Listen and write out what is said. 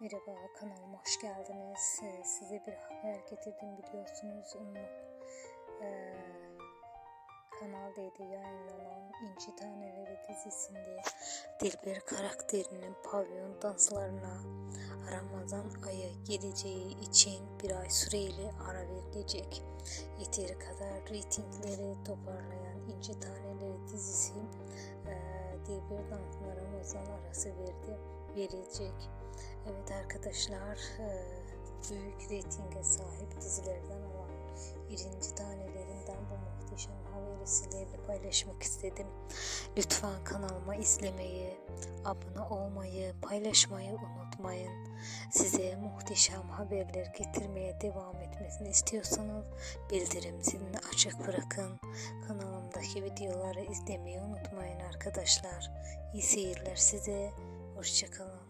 Merhaba kanalıma hoş geldiniz. Ee, Size bir haber getirdim biliyorsunuz. Ünlü ee, Kanal D'de yayınlanan İnci Taneleri dizisinde Dilber karakterinin pavyon danslarına Ramazan ayı geleceği için bir ay süreyle ara verilecek. Yeteri kadar reytingleri toparlayan İnci Taneleri dizisi ee, Dilber dansına Ramazan arası verdi, verilecek. Evet arkadaşlar eee, büyük reytinge sahip dizilerden olan birinci tanelerinden bu muhteşem haberi sizlerle paylaşmak istedim. Lütfen kanalıma izlemeyi, abone olmayı, paylaşmayı unutmayın. Size muhteşem haberler getirmeye devam etmesini istiyorsanız bildirim zilini açık bırakın. Kanalımdaki videoları izlemeyi unutmayın arkadaşlar. İyi seyirler size. Hoşçakalın.